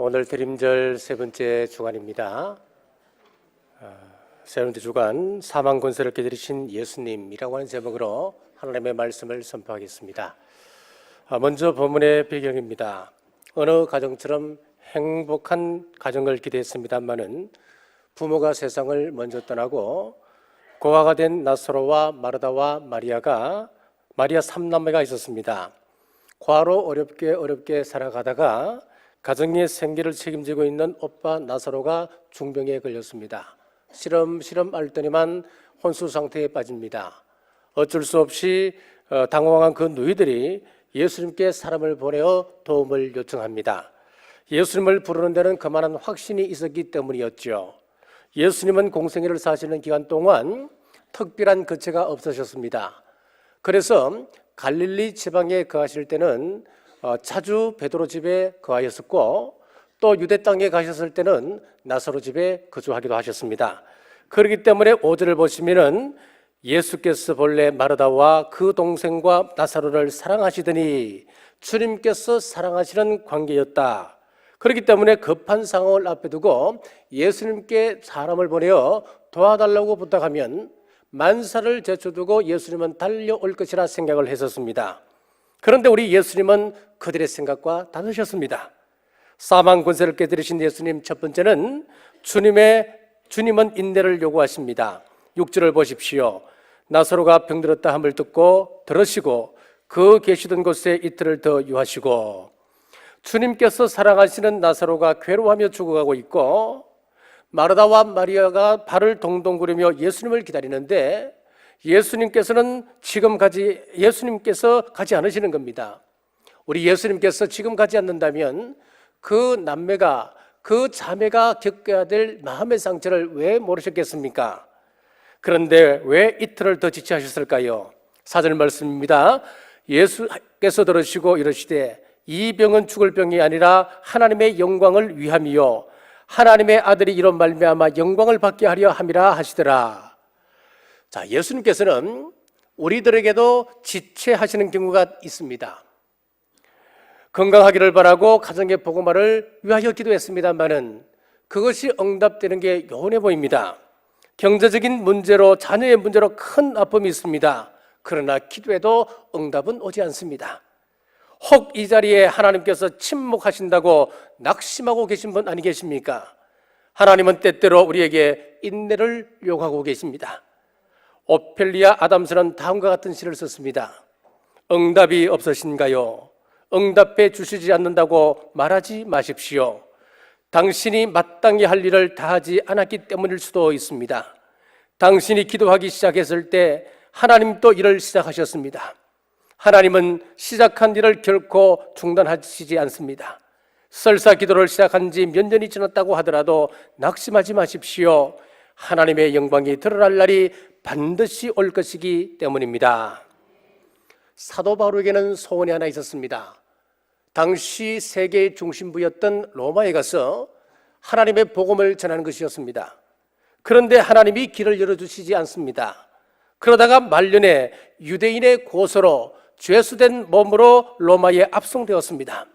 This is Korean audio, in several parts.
오늘 드림절 세 번째 주간입니다. 아, 세 번째 주간 사망 권세를 깨뜨리신 예수님이라고 하는 제목으로 하나님의 말씀을 선포하겠습니다. 아, 먼저 본문의 배경입니다. 어느 가정처럼 행복한 가정을 기대했습니다만은 부모가 세상을 먼저 떠나고 고아가 된 나사로와 마르다와 마리아가 마리아 삼남매가 있었습니다. 과로 어렵게 어렵게 살아가다가 가정의 생계를 책임지고 있는 오빠 나사로가 중병에 걸렸습니다. 시름시름 앓더니만 혼수 상태에 빠집니다. 어쩔 수 없이 어, 당황한 그 누이들이 예수님께 사람을 보내어 도움을 요청합니다. 예수님을 부르는 데는 그만한 확신이 있었기 때문이었죠. 예수님은 공생애를 사시는 기간 동안 특별한 거처가 없으셨습니다. 그래서 갈릴리 지방에 거하실 때는 어, 자주 베드로 집에 거하였었고 또 유대 땅에 가셨을 때는 나사로 집에 거주하기도 하셨습니다. 그렇기 때문에 5절을 보시면은 예수께서 본래 마르다와 그 동생과 나사로를 사랑하시더니 주님께서 사랑하시는 관계였다. 그렇기 때문에 급한 상황을 앞에 두고 예수님께 사람을 보내어 도와달라고 부탁하면 만사를 제쳐두고 예수님은 달려올 것이라 생각을 했었습니다. 그런데 우리 예수님은 그들의 생각과 다르셨습니다. 사망 권세를 깨뜨리신 예수님 첫 번째는 주님의 주님은 인내를 요구하십니다. 6절을 보십시오. 나사로가 병들었다 함을 듣고 들으시고 그 계시던 곳에 이틀을 더 유하시고 주님께서 사랑하시는 나사로가 괴로워하며 죽어가고 있고 마르다와 마리아가 발을 동동 구르며 예수님을 기다리는데 예수님께서는 지금 가지 예수님께서 가지 않으시는 겁니다. 우리 예수님께서 지금 가지 않는다면 그 남매가 그 자매가 겪어야 될 마음의 상처를 왜 모르셨겠습니까? 그런데 왜 이틀을 더 지체하셨을까요? 사절 말씀입니다. 예수께서 들으시고 이러시되 이 병은 죽을 병이 아니라 하나님의 영광을 위함이요 하나님의 아들이 이런 말미암아 영광을 받게 하려 함이라 하시더라. 자, 예수님께서는 우리들에게도 지체하시는 경우가 있습니다. 건강하기를 바라고 가정의 복음화를 위하여 기도했습니다만은 그것이 응답되는 게 요원해 보입니다. 경제적인 문제로 자녀의 문제로 큰 아픔이 있습니다. 그러나 기도해도 응답은 오지 않습니다. 혹 이 자리에 하나님께서 침묵하신다고 낙심하고 계신 분 아니 계십니까? 하나님은 때때로 우리에게 인내를 요구하고 계십니다. 오펠리아 아담스는 다음과 같은 시를 썼습니다. 응답이 없으신가요? 응답해 주시지 않는다고 말하지 마십시오. 당신이 마땅히 할 일을 다하지 않았기 때문일 수도 있습니다. 당신이 기도하기 시작했을 때 하나님 또 일을 시작하셨습니다. 하나님은 시작한 일을 결코 중단하시지 않습니다. 설사 기도를 시작한 지 몇 년이 지났다고 하더라도 낙심하지 마십시오. 하나님의 영광이 드러날 날이 반드시 올 것이기 때문입니다. 사도 바울에게는 소원이 하나 있었습니다. 당시 세계의 중심부였던 로마에 가서 하나님의 복음을 전하는 것이었습니다. 그런데 하나님이 길을 열어주시지 않습니다. 그러다가 말년에 유대인의 고소로 죄수된 몸으로 로마에 압송되었습니다.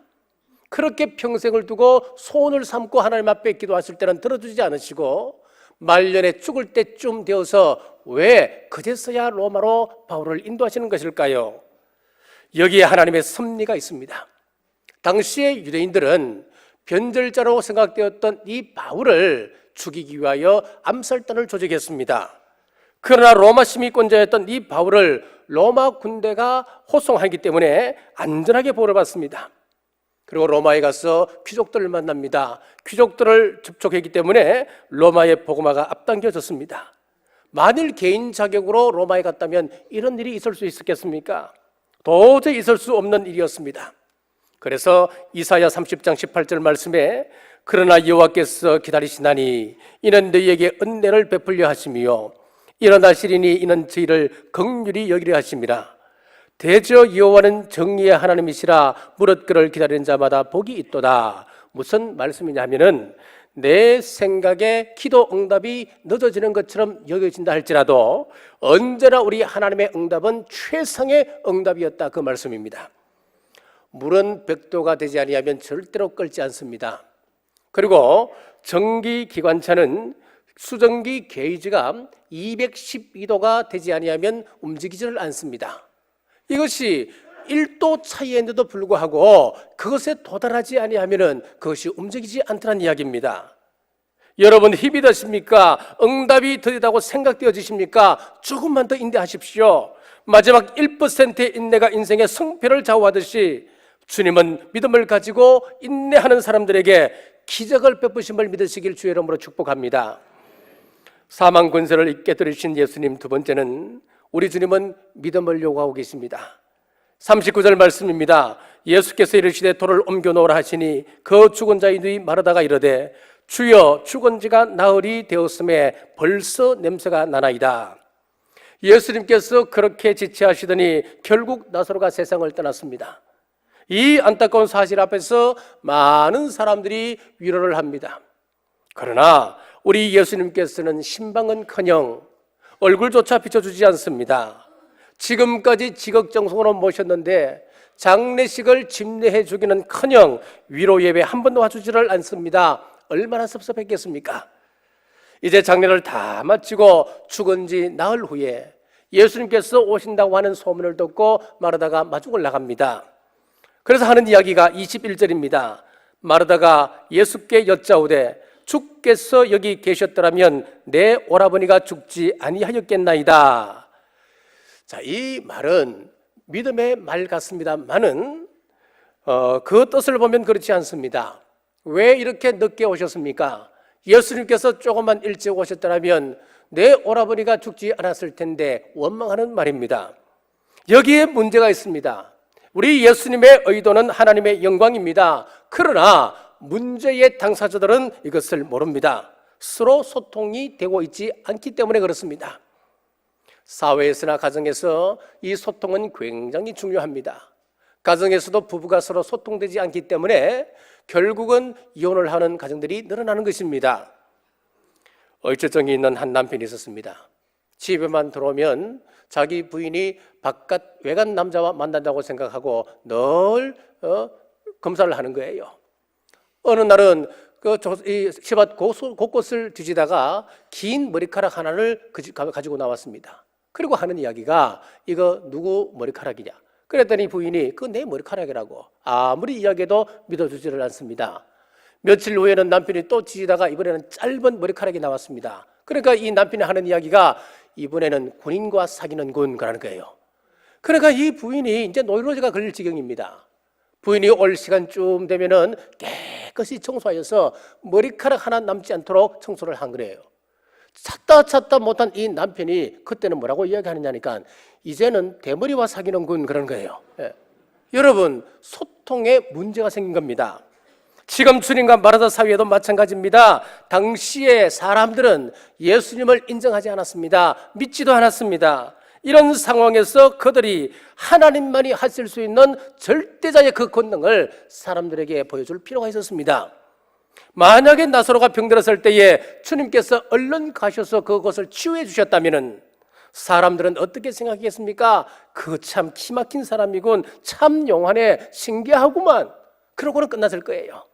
그렇게 평생을 두고 소원을 삼고 하나님 앞에 기도하실 때는 들어주지 않으시고 말년에 죽을 때쯤 되어서 왜 그제서야 로마로 바울을 인도하시는 것일까요? 여기에 하나님의 섭리가 있습니다. 당시의 유대인들은 변절자로 생각되었던 이 바울을 죽이기 위하여 암살단을 조직했습니다. 그러나 로마 시민권자였던 이 바울을 로마 군대가 호송하기 때문에 안전하게 보호를 받습니다. 그리고 로마에 가서 귀족들을 만납니다. 귀족들을 접촉했기 때문에 로마의 복음화가 앞당겨졌습니다. 만일 개인 자격으로 로마에 갔다면 이런 일이 있을 수 있었겠습니까? 도저히 있을 수 없는 일이었습니다. 그래서 이사야 30장 18절 말씀에 그러나 여호와께서 기다리시나니 이는 너희에게 은혜를 베풀려 하심이요 일어나시리니 이는 저희를 극률이 여기려 하심이라 대저 여호와는 정의의 하나님이시라 무릇 그를 기다리는 자마다 복이 있도다 무슨 말씀이냐면은 내 생각에 기도 응답이 늦어지는 것처럼 여겨진다 할지라도 언제나 우리 하나님의 응답은 최상의 응답이었다 그 말씀입니다. 물은 백도가 되지 아니하면 절대로 끓지 않습니다. 그리고 전기 기관차는 수전기 게이지가 212도가 되지 아니하면 움직이지를 않습니다. 이것이 1도 차이인데도 불구하고 그것에 도달하지 아니하면은 그것이 움직이지 않더란 이야기입니다. 여러분 힘이 드십니까? 응답이 드리다고 생각되어지십니까? 조금만 더 인내하십시오. 마지막 1%의 인내가 인생의 성패를 좌우하듯이 주님은 믿음을 가지고 인내하는 사람들에게 기적을 베푸심을 믿으시길 주의 이름으로 축복합니다. 사망 권세를 들으신 예수님 두 번째는 우리 주님은 믿음을 요구하고 계십니다. 39절 말씀입니다. 예수께서 이르시되 돌을 옮겨 놓으라 하시니 그 죽은 자의 눈이 마르다가 이르되 주여 죽은 지가 나흘이 되었음에 벌써 냄새가 나나이다. 예수님께서 그렇게 지체하시더니 결국 나사로가 세상을 떠났습니다. 이 안타까운 사실 앞에서 많은 사람들이 위로를 합니다. 그러나 우리 예수님께서는 신방은커녕 얼굴조차 비춰주지 않습니다. 지금까지 지극정성으로 모셨는데 장례식을 집례해 주기는 커녕 위로 예배 한 번도 와주지를 않습니다. 얼마나 섭섭했겠습니까? 이제 장례를 다 마치고 죽은 지 나흘 후에 예수님께서 오신다고 하는 소문을 듣고 마르다가 마중을 나갑니다. 그래서 하는 이야기가 21절입니다. 마르다가 예수께 여짜오되 주께서 여기 계셨더라면 내 오라버니가 죽지 아니하였겠나이다. 자, 이 말은 믿음의 말 같습니다만은 어, 그 뜻을 보면 그렇지 않습니다. 왜 이렇게 늦게 오셨습니까? 예수님께서 조금만 일찍 오셨더라면 내 오라버니가 죽지 않았을 텐데 원망하는 말입니다. 여기에 문제가 있습니다. 우리 예수님의 의도는 하나님의 영광입니다. 그러나 문제의 당사자들은 이것을 모릅니다. 서로 소통이 되고 있지 않기 때문에 그렇습니다. 사회에서나 가정에서 이 소통은 굉장히 중요합니다. 가정에서도 부부가 서로 소통되지 않기 때문에 결국은 이혼을 하는 가정들이 늘어나는 것입니다. 얼저정이 있는 한 남편이 있었습니다. 집에만 들어오면 자기 부인이 바깥 외간 남자와 만난다고 생각하고 늘 어, 검사를 하는 거예요. 어느 날은 그 시밭 곳곳을 뒤지다가 긴 머리카락 하나를 그 가지고 나왔습니다. 그리고 하는 이야기가 이거 누구 머리카락이냐? 그랬더니 부인이 그 내 머리카락이라고 아무리 이야기해도 믿어주지를 않습니다. 며칠 후에는 남편이 또 뒤지다가 이번에는 짧은 머리카락이 나왔습니다. 그러니까 이 남편이 하는 이야기가 이번에는 군인과 사귀는군 그라는 거예요. 그러니까 이 부인이 이제 노이로제가 걸릴 지경입니다. 부인이 올 시간쯤 되면은 깨끗이 청소하여서 머리카락 하나 남지 않도록 청소를 한 거예요. 찾다 찾다 못한 이 남편이 그때는 뭐라고 이야기하느냐니까 이제는 대머리와 사귀는군 그런 거예요. 예. 여러분 소통에 문제가 생긴 겁니다. 지금 주님과 마라다 사회에도 마찬가지입니다. 당시에 사람들은 예수님을 인정하지 않았습니다. 믿지도 않았습니다. 이런 상황에서 그들이 하나님만이 하실 수 있는 절대자의 그 권능을 사람들에게 보여줄 필요가 있었습니다. 만약에 나사로가 병들었을 때에 주님께서 얼른 가셔서 그것을 치유해 주셨다면 사람들은 어떻게 생각하겠습니까? 그 참 키막힌 사람이군. 참 용하네. 신기하구만. 그러고는 끝났을 거예요.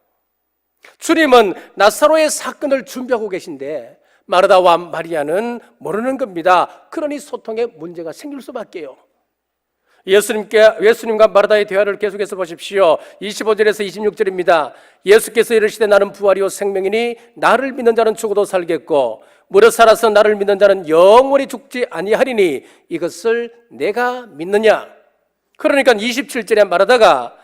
주님은 나사로의 사건을 준비하고 계신데 마르다와 마리아는 모르는 겁니다. 그러니 소통에 문제가 생길 수밖에요. 예수님께 예수님과 마르다의 대화를 계속해서 보십시오. 25절에서 26절입니다. 예수께서 이르시되 나는 부활이요 생명이니 나를 믿는 자는 죽어도 살겠고 무릇 살아서 나를 믿는 자는 영원히 죽지 아니하리니 이것을 내가 믿느냐? 그러니까 27절에 말하다가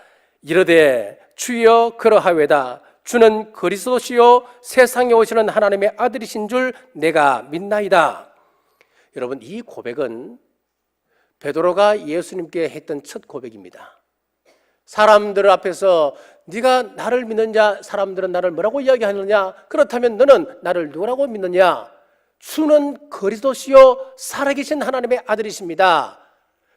이르되 주여 그러하외다 주는 그리스도시요 세상에 오시는 하나님의 아들이신 줄 내가 믿나이다. 여러분 이 고백은 베드로가 예수님께 했던 첫 고백입니다. 사람들 앞에서 네가 나를 믿느냐 사람들은 나를 뭐라고 이야기하느냐 그렇다면 너는 나를 누구라고 믿느냐 주는 그리스도시요 살아계신 하나님의 아들이십니다.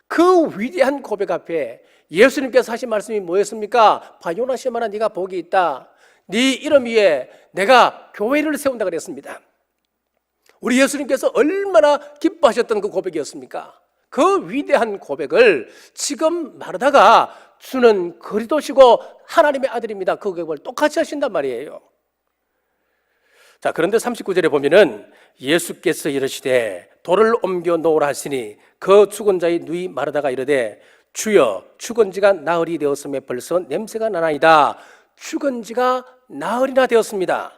그 위대한 고백 앞에 예수님께서 하신 말씀이 뭐였습니까? 바요나 시마나 네가 복이 있다. 네 이름 위에 내가 교회를 세운다 그랬습니다. 우리 예수님께서 얼마나 기뻐하셨던 그 고백이었습니까? 그 위대한 고백을 지금 말하다가 주는 그리도시고 하나님의 아들입니다. 그 고백을 똑같이 하신단 말이에요. 자, 그런데 39절에 보면은 예수께서 이르시되 돌을 옮겨 놓으라 하시니 그 죽은 자의 누이 마르다가 이르되 주여 죽은 지가 나흘이 되었음에 벌써 냄새가 나나이다. 죽은 지가 나흘이나 되었습니다.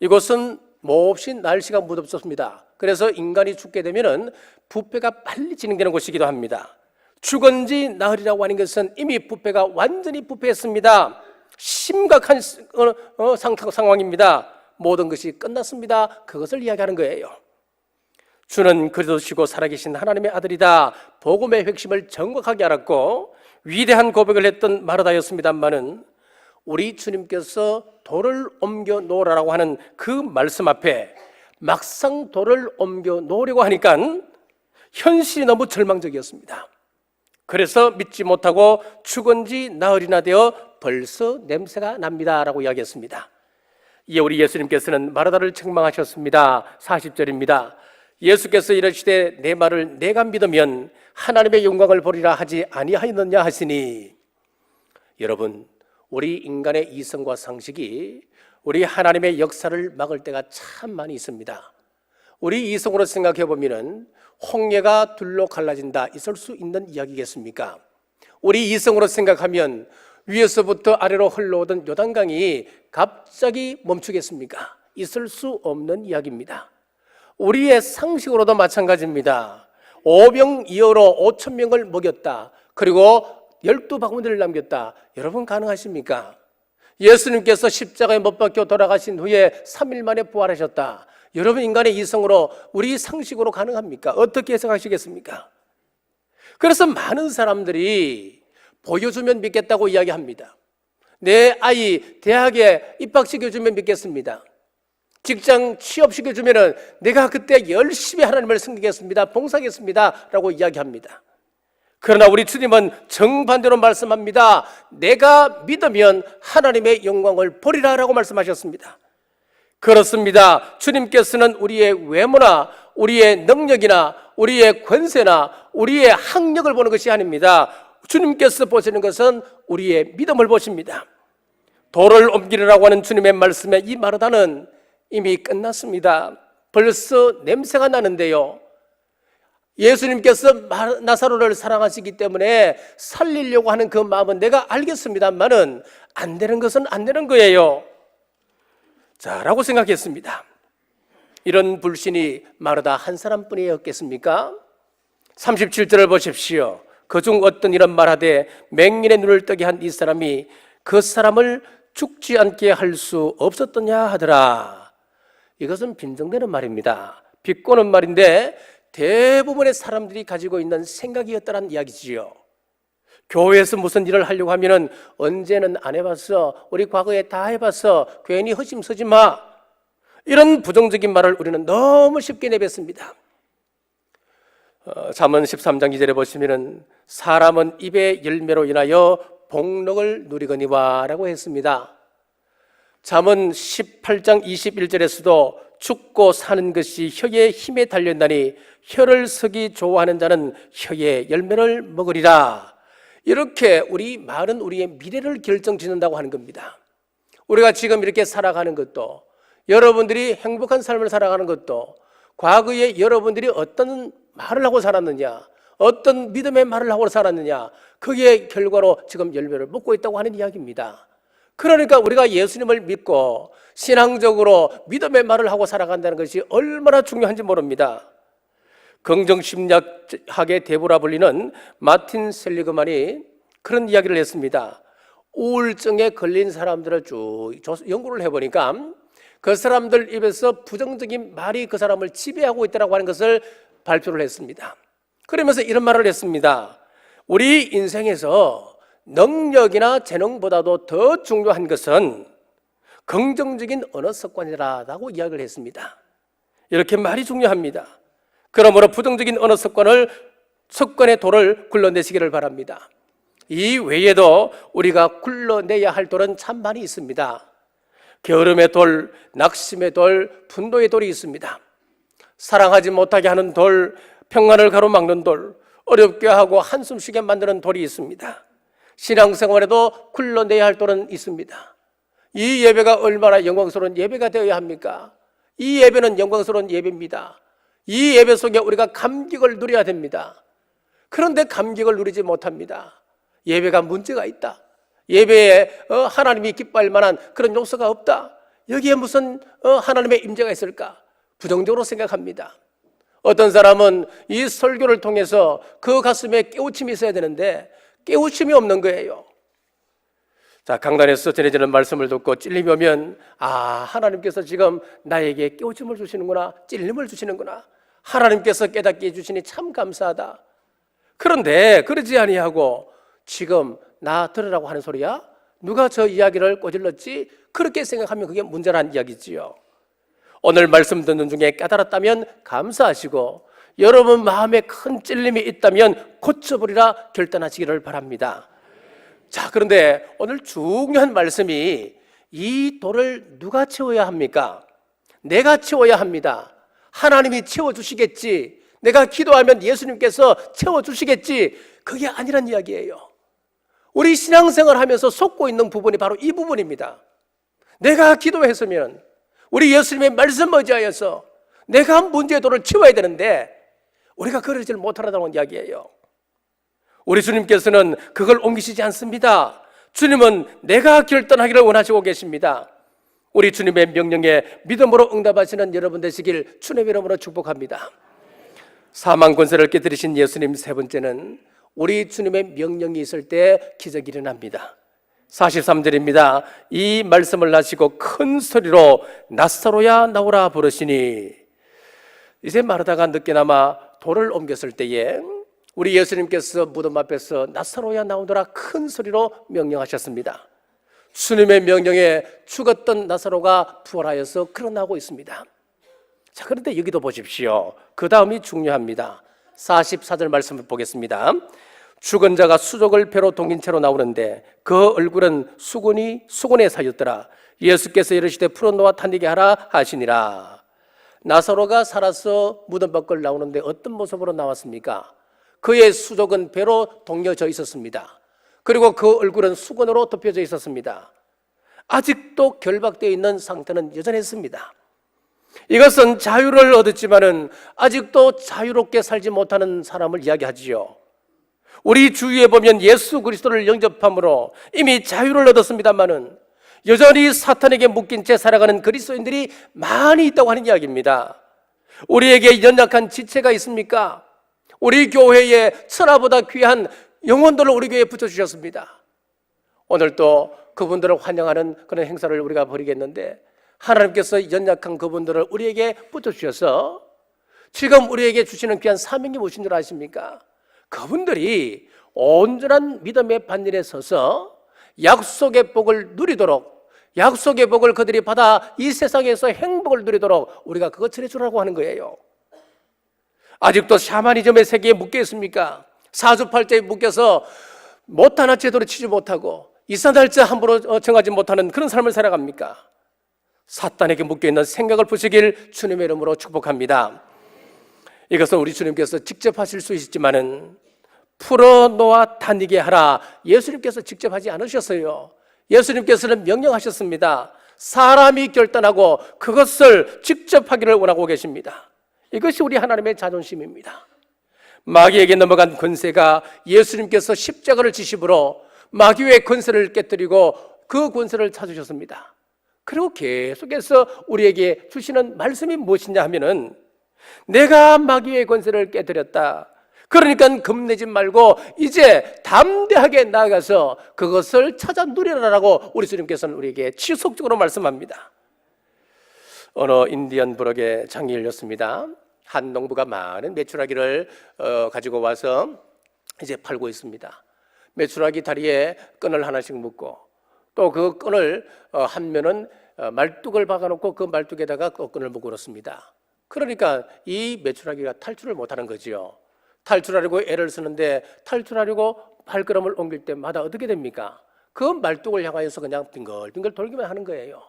이것은 몹시 날씨가 무덥습니다. 그래서 인간이 죽게 되면은 부패가 빨리 진행되는 곳이기도 합니다. 죽은 지 나흘이라고 하는 것은 이미 부패가 완전히 부패했습니다. 심각한 어, 어, 상, 상황입니다. 모든 것이 끝났습니다. 그것을 이야기하는 거예요. 주는 그리스도시고 살아계신 하나님의 아들이다. 복음의 핵심을 정확하게 알았고 위대한 고백을 했던 마르다였습니다만은 우리 주님께서 돌을 옮겨 놓으라고 하는 그 말씀 앞에 막상 돌을 옮겨 놓으려고 하니까 현실이 너무 절망적이었습니다. 그래서 믿지 못하고 죽은 지 나흘이나 되어 벌써 냄새가 납니다 라고 이야기했습니다. 이에 우리 예수님께서는 마르다를 책망하셨습니다. 40절입니다. 예수께서 이르시되 내 말을 내가 믿으면 하나님의 영광을 보리라 하지 아니하였느냐 하시니 여러분 우리 인간의 이성과 상식이 우리 하나님의 역사를 막을 때가 참 많이 있습니다. 우리 이성으로 생각해 보면은 홍해가 둘로 갈라진다 있을 수 있는 이야기겠습니까? 우리 이성으로 생각하면 위에서부터 아래로 흘러오던 요단강이 갑자기 멈추겠습니까? 있을 수 없는 이야기입니다. 우리의 상식으로도 마찬가지입니다. 오병이어로 5천 명을 먹였다. 그리고 열두 바구니를 남겼다. 여러분 가능하십니까? 예수님께서 십자가에 못 박혀 돌아가신 후에 3일 만에 부활하셨다. 여러분 인간의 이성으로 우리 상식으로 가능합니까? 어떻게 해석하시겠습니까? 그래서 많은 사람들이 보여주면 믿겠다고 이야기합니다. 내 아이 대학에 입학시켜주면 믿겠습니다. 직장 취업시켜주면 내가 그때 열심히 하나님을 섬기겠습니다. 봉사하겠습니다. 라고 이야기합니다. 그러나 우리 주님은 정반대로 말씀합니다. 내가 믿으면 하나님의 영광을 보리라 라고 말씀하셨습니다. 그렇습니다. 주님께서는 우리의 외모나 우리의 능력이나 우리의 권세나 우리의 학력을 보는 것이 아닙니다. 주님께서 보시는 것은 우리의 믿음을 보십니다. 돌을 옮기려고 하는 주님의 말씀에 이 마르다는 이미 끝났습니다. 벌써 냄새가 나는데요. 예수님께서 나사로를 사랑하시기 때문에 살리려고 하는 그 마음은 내가 알겠습니다만은 안 되는 것은 안 되는 거예요. 자, 라고 생각했습니다. 이런 불신이 마르다 한 사람뿐이었겠습니까? 37절을 보십시오. 그중 어떤 이런 말하되 맹인의 눈을 뜨게 한 이 사람이 그 사람을 죽지 않게 할 수 없었더냐 하더라. 이것은 빈정되는 말입니다. 비꼬는 말인데 대부분의 사람들이 가지고 있는 생각이었다는 이야기지요. 교회에서 무슨 일을 하려고 하면은 언제는 안 해봤어. 우리 과거에 다 해봤어. 괜히 허심쓰지 마. 이런 부정적인 말을 우리는 너무 쉽게 내뱉습니다. 어, 잠언 13장 2절에 보시면은 사람은 입의 열매로 인하여 복록을 누리거니와라고 했습니다. 잠언 18장 21절에서도 죽고 사는 것이 혀의 힘에 달렸나니 혀를 쓰기 좋아하는 자는 혀의 열매를 먹으리라. 이렇게 우리 말은 우리의 미래를 결정짓는다고 하는 겁니다. 우리가 지금 이렇게 살아가는 것도 여러분들이 행복한 삶을 살아가는 것도 과거에 여러분들이 어떤 말을 하고 살았느냐, 어떤 믿음의 말을 하고 살았느냐, 그게 결과로 지금 열매를 먹고 있다고 하는 이야기입니다. 그러니까 우리가 예수님을 믿고 신앙적으로 믿음의 말을 하고 살아간다는 것이 얼마나 중요한지 모릅니다. 긍정심리학의 대부라 불리는 마틴 셀리그만이 그런 이야기를 했습니다. 우울증에 걸린 사람들을 쭉 연구를 해보니까 그 사람들 입에서 부정적인 말이 그 사람을 지배하고 있다고 하는 것을 발표를 했습니다. 그러면서 이런 말을 했습니다. 우리 인생에서 능력이나 재능보다도 더 중요한 것은 긍정적인 언어 습관이라고 이야기를 했습니다. 이렇게 말이 중요합니다. 그러므로 부정적인 언어 습관을 습관의 돌을 굴러내시기를 바랍니다. 이 외에도 우리가 굴러내야 할 돌은 참 많이 있습니다. 게으름의 돌, 낙심의 돌, 분노의 돌이 있습니다. 사랑하지 못하게 하는 돌, 평안을 가로막는 돌, 어렵게 하고 한숨 쉬게 만드는 돌이 있습니다. 신앙생활에도 굴러내야 할 돌은 있습니다. 이 예배가 얼마나 영광스러운 예배가 되어야 합니까? 이 예배는 영광스러운 예배입니다. 이 예배 속에 우리가 감격을 누려야 됩니다. 그런데 감격을 누리지 못합니다. 예배가 문제가 있다. 예배에 어, 하나님이 기뻐할 만한 그런 요소가 없다. 여기에 무슨 어, 하나님의 임재가 있을까? 부정적으로 생각합니다. 어떤 사람은 이 설교를 통해서 그 가슴에 깨우침이 있어야 되는데 깨우침이 없는 거예요. 자, 강단에서 전해지는 말씀을 듣고 찔림이 오면 아, 하나님께서 지금 나에게 깨우침을 주시는구나. 찔림을 주시는구나. 하나님께서 깨닫게 해 주시니 참 감사하다. 그런데 그러지 아니하고 지금 나 들으라고 하는 소리야? 누가 저 이야기를 꼬질렀지? 그렇게 생각하면 그게 문제란 이야기지요. 오늘 말씀 듣는 중에 깨달았다면 감사하시고 여러분 마음에 큰 찔림이 있다면 고쳐버리라 결단하시기를 바랍니다. 자, 그런데 오늘 중요한 말씀이 이 돌을 누가 채워야 합니까? 내가 채워야 합니다. 하나님이 채워주시겠지. 내가 기도하면 예수님께서 채워주시겠지. 그게 아니란 이야기예요. 우리 신앙생활 하면서 속고 있는 부분이 바로 이 부분입니다. 내가 기도했으면 우리 예수님의 말씀 의지하여서 내가 문제의 돌을 치워야 되는데 우리가 그러질 못하다는 이야기예요. 우리 주님께서는 그걸 옮기시지 않습니다. 주님은 내가 결단하기를 원하시고 계십니다. 우리 주님의 명령에 믿음으로 응답하시는 여러분 되시길 주님의 이름으로 축복합니다. 사망 권세를 깨뜨리신 예수님 세 번째는 우리 주님의 명령이 있을 때 기적이 일어납니다. 43절입니다. 이 말씀을 하시고 큰 소리로 낯사로야 나오라 부르시니 이제 마르다가 늦게나마 돌을 옮겼을 때에 우리 예수님께서 무덤 앞에서 낯사로야 나오더라 큰 소리로 명령하셨습니다. 주님의 명령에 죽었던 나사로가 부활하여서 끌어나오고 있습니다. 자, 그런데 여기도 보십시오. 그 다음이 중요합니다. 44절 말씀을 보겠습니다. 죽은 자가 수족을 배로 동긴 채로 나오는데 그 얼굴은 수건이 수건에 사였더라. 예수께서 이르시되 풀어 놓아 탄디게 하라 하시니라. 나사로가 살아서 무덤 밖을 나오는데 어떤 모습으로 나왔습니까? 그의 수족은 배로 동여져 있었습니다. 그리고 그 얼굴은 수건으로 덮여져 있었습니다. 아직도 결박되어 있는 상태는 여전했습니다. 이것은 자유를 얻었지만은 아직도 자유롭게 살지 못하는 사람을 이야기하지요. 우리 주위에 보면 예수 그리스도를 영접함으로 이미 자유를 얻었습니다만은 여전히 사탄에게 묶인 채 살아가는 그리스도인들이 많이 있다고 하는 이야기입니다. 우리에게 연약한 지체가 있습니까? 우리 교회에 천하보다 귀한 영혼들을 우리 교회에 붙여주셨습니다. 오늘 또 그분들을 환영하는 그런 행사를 우리가 벌이겠는데 하나님께서 연약한 그분들을 우리에게 붙여주셔서 지금 우리에게 주시는 귀한 사명이 무엇인 줄 아십니까? 그분들이 온전한 믿음의 반일에 서서 약속의 복을 누리도록 약속의 복을 그들이 받아 이 세상에서 행복을 누리도록 우리가 그것 전해주라고 하는 거예요. 아직도 샤머니즘의 세계에 묶여 있습니까? 사주팔자에 묶여서 못 하나 제대로 치지 못하고 이사날짜 함부로 정하지 못하는 그런 삶을 살아갑니까? 사탄에게 묶여 있는 생각을 부시길 주님의 이름으로 축복합니다. 이것은 우리 주님께서 직접 하실 수 있지만은 풀어놓아 다니게 하라. 예수님께서 직접 하지 않으셨어요. 예수님께서는 명령하셨습니다. 사람이 결단하고 그것을 직접 하기를 원하고 계십니다. 이것이 우리 하나님의 자존심입니다. 마귀에게 넘어간 권세가 예수님께서 십자가를 지심으로 마귀의 권세를 깨뜨리고 그 권세를 찾으셨습니다. 그리고 계속해서 우리에게 주시는 말씀이 무엇이냐 하면은 내가 마귀의 권세를 깨뜨렸다. 그러니까 겁내지 말고 이제 담대하게 나아가서 그것을 찾아 누리라라고 우리 주님께서는 우리에게 지속적으로 말씀합니다. 어느 인디언 부럭에 장이 열렸습니다. 한 농부가 많은 메추라기를 어, 가지고 와서 이제 팔고 있습니다. 메추라기 다리에 끈을 하나씩 묶고 또 그 끈을 어, 한 면은 어, 말뚝을 박아놓고 그 말뚝에다가 또 끈을 묶어 놓습니다. 그러니까 이 메추라기가 탈출을 못하는 거지요. 탈출하려고 애를 쓰는데 탈출하려고 발걸음을 옮길 때마다 어떻게 됩니까? 그 말뚝을 향하여서 그냥 빙글빙글 돌기만 하는 거예요.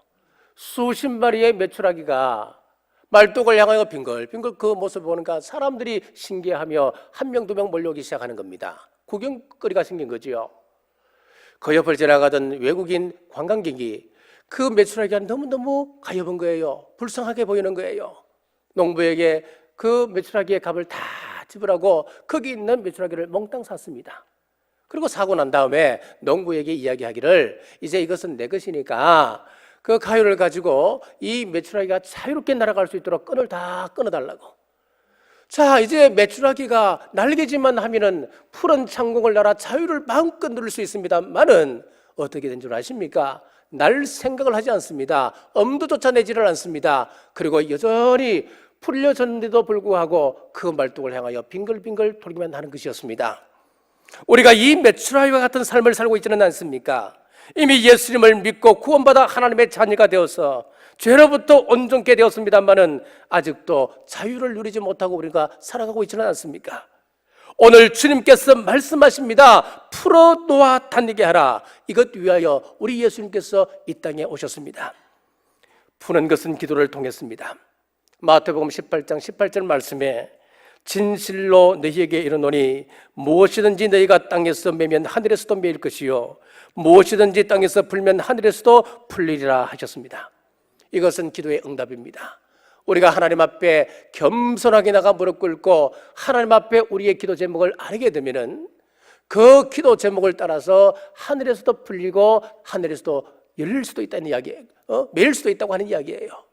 수십 마리의 메추라기가 말뚝을 향하여 빙글빙글 그 모습을 보니까 사람들이 신기하며 한 명 두 명 몰려오기 시작하는 겁니다. 구경거리가 생긴 거지요. 그 옆을 지나가던 외국인 관광객이 그 메추라기가 너무너무 가엾은 거예요. 불쌍하게 보이는 거예요. 농부에게 그 메추라기의 값을 다 지불하고 거기 있는 메추라기를 몽땅 샀습니다. 그리고 사고 난 다음에 농부에게 이야기하기를 이제 이것은 내 것이니까 그 가요를 가지고 이 메추라기가 자유롭게 날아갈 수 있도록 끈을 다 끊어달라고. 자, 이제 메추라기가 날개짓만 하면은 푸른 창공을 날아 자유를 마음껏 누릴 수 있습니다만은 어떻게 된 줄 아십니까? 날 생각을 하지 않습니다. 엄두조차 내지를 않습니다. 그리고 여전히 풀려졌는데도 불구하고 그 말뚝을 향하여 빙글빙글 돌기만 하는 것이었습니다. 우리가 이 메추라기와 같은 삶을 살고 있지는 않습니까? 이미 예수님을 믿고 구원받아 하나님의 자녀가 되어서 죄로부터 온전케 되었습니다만은 아직도 자유를 누리지 못하고 우리가 살아가고 있지는 않습니까? 오늘 주님께서 말씀하십니다. 풀어 놓아 다니게 하라. 이것 위하여 우리 예수님께서 이 땅에 오셨습니다. 푸는 것은 기도를 통했습니다. 마태복음 18장 18절 말씀에 진실로 너희에게 이르노니 무엇이든지 너희가 땅에서 매면 하늘에서도 매일 것이요 무엇이든지 땅에서 풀면 하늘에서도 풀리리라 하셨습니다. 이것은 기도의 응답입니다. 우리가 하나님 앞에 겸손하게 나가 무릎 꿇고 하나님 앞에 우리의 기도 제목을 알게 되면은 그 기도 제목을 따라서 하늘에서도 풀리고 하늘에서도 열릴 수도 있다는 이야기예요. 어? 매일 수도 있다고 하는 이야기예요.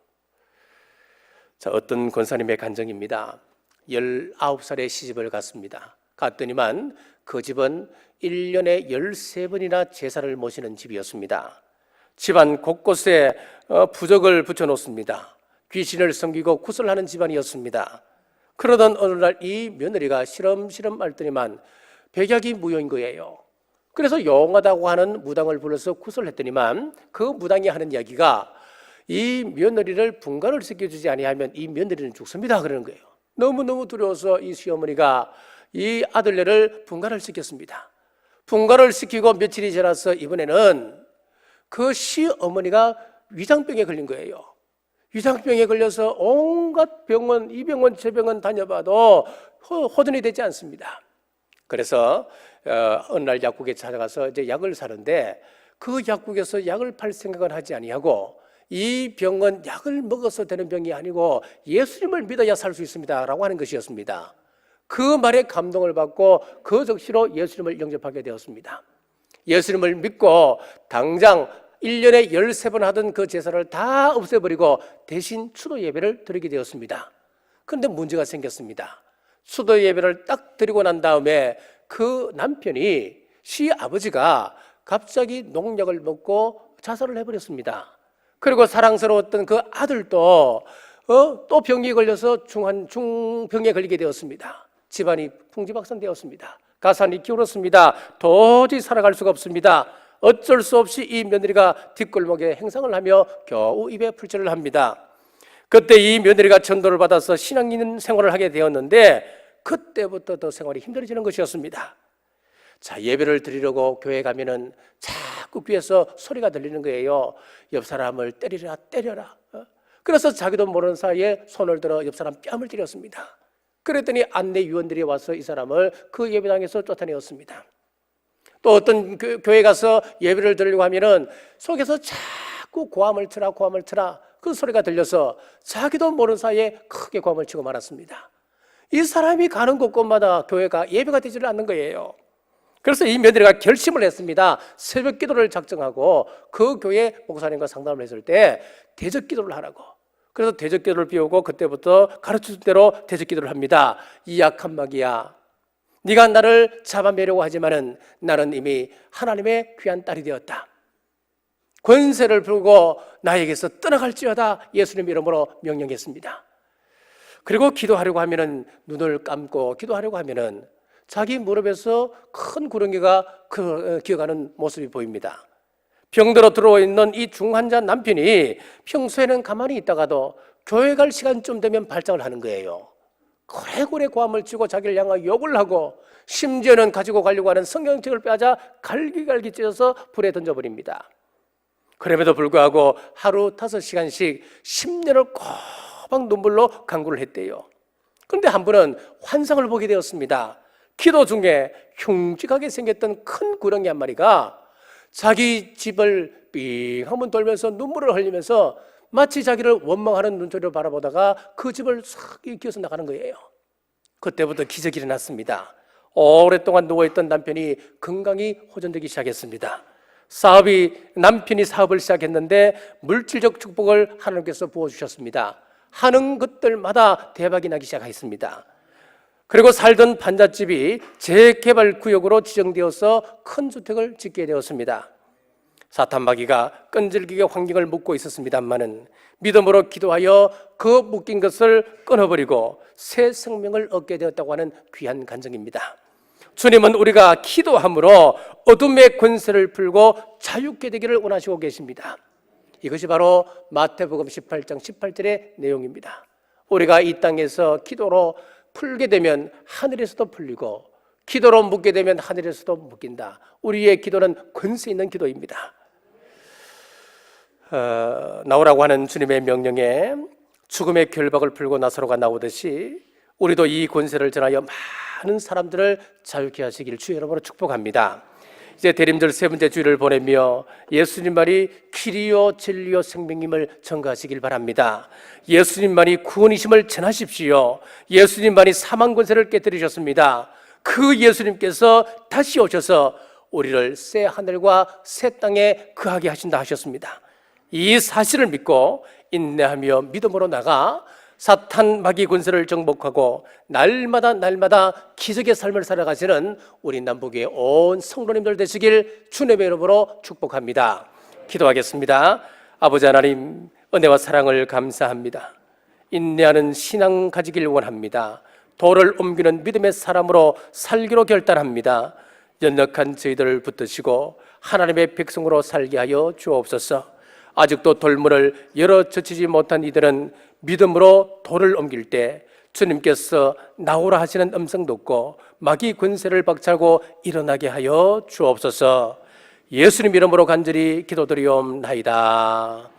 자, 어떤 권사님의 간증입니다. 19살에 시집을 갔습니다. 갔더니만 그 집은 1년에 13번이나 제사를 모시는 집이었습니다. 집안 곳곳에 어, 부적을 붙여 놓습니다. 귀신을 섬기고 구슬하는 집안이었습니다. 그러던 어느 날 이 며느리가 시름시름 앓더니만 백약이 무효인 거예요. 그래서 용하다고 하는 무당을 불러서 구슬했더니만 그 무당이 하는 이야기가 이 며느리를 분간을 시켜주지 아니하면 이 며느리는 죽습니다 그러는 거예요. 너무너무 두려워서 이 시어머니가 이 아들네를 분간을 시켰습니다. 분간을 시키고 며칠이 지나서 이번에는 그 시어머니가 위장병에 걸린 거예요. 위장병에 걸려서 온갖 병원, 이 병원, 저 병원 다녀봐도 호- 호전이 되지 않습니다. 그래서 어, 어느 날 약국에 찾아가서 이제 약을 사는데 그 약국에서 약을 팔 생각을 하지 아니하고 이 병은 약을 먹어서 되는 병이 아니고 예수님을 믿어야 살 수 있습니다 라고 하는 것이었습니다. 그 말에 감동을 받고 그 적시로 예수님을 영접하게 되었습니다. 예수님을 믿고 당장 1년에 13번 하던 그 제사를 다 없애버리고 대신 추도 예배를 드리게 되었습니다. 그런데 문제가 생겼습니다. 추도 예배를 딱 드리고 난 다음에 그 남편이 시 아버지가 갑자기 농약을 먹고 자살을 해버렸습니다. 그리고 사랑스러웠던 그 아들도 어, 또 병이 걸려서 중한 중병에 걸리게 되었습니다. 집안이 풍지박산되었습니다. 가산이 기울었습니다. 도저히 살아갈 수가 없습니다. 어쩔 수 없이 이 며느리가 뒷골목에 행상을 하며 겨우 입에 풀칠을 합니다. 그때 이 며느리가 전도를 받아서 신앙 있는 생활을 하게 되었는데 그때부터 더 생활이 힘들어지는 것이었습니다. 자, 예배를 드리려고 교회 가면은 자 꾸 귀에서 소리가 들리는 거예요. 옆 사람을 때리라, 때려라. 어? 그래서 자기도 모르는 사이에 손을 들어 옆 사람 뺨을 때렸습니다. 그랬더니 안내 위원들이 와서 이 사람을 그 예배당에서 쫓아내었습니다. 또 어떤 교- 교회 가서 예배를 드리려고 하면은 속에서 자꾸 고함을 쳐라, 고함을 쳐라. 그 소리가 들려서 자기도 모르는 사이에 크게 고함을 치고 말았습니다. 이 사람이 가는 곳곳마다 교회가 예배가 되지를 않는 거예요. 그래서 이 며느리가 결심을 했습니다. 새벽 기도를 작정하고 그 교회 목사님과 상담을 했을 때 대적 기도를 하라고. 그래서 대적 기도를 비우고 그때부터 가르쳐준 대로 대적 기도를 합니다. 이 약한 마귀야. 네가 나를 잡아매려고 하지만은 나는 이미 하나님의 귀한 딸이 되었다. 권세를 풀고 나에게서 떠나갈지어다 예수님 이름으로 명령했습니다. 그리고 기도하려고 하면은 눈을 감고 기도하려고 하면은 자기 무릎에서 큰 구렁이가 그- 어, 기어가는 모습이 보입니다. 병들어 들어와 있는 이 중환자 남편이 평소에는 가만히 있다가도 교회 갈 시간쯤 되면 발작을 하는 거예요. 고래고래 고함을 치고 자기를 향하여 욕을 하고 심지어는 가지고 가려고 하는 성경책을 빼앗아 갈기갈기 찢어서 불에 던져버립니다. 그럼에도 불구하고 하루 다섯 시간씩 10년을 꼬박 눈물로 강구를 했대요. 그런데 한 분은 환상을 보게 되었습니다. 기도 중에 흉측하게 생겼던 큰 구렁이 한 마리가 자기 집을 삥 한번 돌면서 눈물을 흘리면서 마치 자기를 원망하는 눈초리로 바라보다가 그 집을 싹 일으켜서 나가는 거예요. 그때부터 기적이 일어났습니다. 오랫동안 누워있던 남편이 건강이 호전되기 시작했습니다. 사업이 남편이 사업을 시작했는데 물질적 축복을 하나님께서 부어 주셨습니다. 하는 것들마다 대박이 나기 시작했습니다. 그리고 살던 반잣집이 재개발 구역으로 지정되어서 큰 주택을 짓게 되었습니다. 사탄 마귀가 끈질기게 환경을 묶고 있었습니다만은 믿음으로 기도하여 그 묶인 것을 끊어버리고 새 생명을 얻게 되었다고 하는 귀한 간증입니다. 주님은 우리가 기도함으로 어둠의 권세를 풀고 자유케 되기를 원하시고 계십니다. 이것이 바로 마태복음 18장 18절의 내용입니다. 우리가 이 땅에서 기도로 풀게 되면 하늘에서도 풀리고 기도로 묶게 되면 하늘에서도 묶인다. 우리의 기도는 권세 있는 기도입니다. 어, 나오라고 하는 주님의 명령에 죽음의 결박을 풀고 나사로가 나오듯이 우리도 이 권세를 전하여 많은 사람들을 자유케 하시기를 주의 이름으로 축복합니다. 이제 대림절 세 번째 주일을 보내며 예수님 말이 길이요 진리요 생명임을 전가하시길 바랍니다. 예수님만이 구원이심을 전하십시오. 예수님만이 사망 권세를 깨뜨리셨습니다. 그 예수님께서 다시 오셔서 우리를 새 하늘과 새 땅에 거하게 하신다 하셨습니다. 이 사실을 믿고 인내하며 믿음으로 나가 사탄 마귀 군세를 정복하고 날마다 날마다 기적의 삶을 살아가시는 우리 남북의 온 성도님들 되시길 주님의 이름으로 축복합니다. 기도하겠습니다. 아버지 하나님 은혜와 사랑을 감사합니다. 인내하는 신앙 가지길 원합니다. 돌을 옮기는 믿음의 사람으로 살기로 결단합니다. 연약한 저희들을 붙드시고 하나님의 백성으로 살게 하여 주옵소서. 아직도 돌문을 열어 젖히지 못한 이들은 믿음으로 돌을 옮길 때 주님께서 나오라 하시는 음성 듣고 마귀 권세를 박차고 일어나게 하여 주옵소서. 예수님 이름으로 간절히 기도드리옵나이다.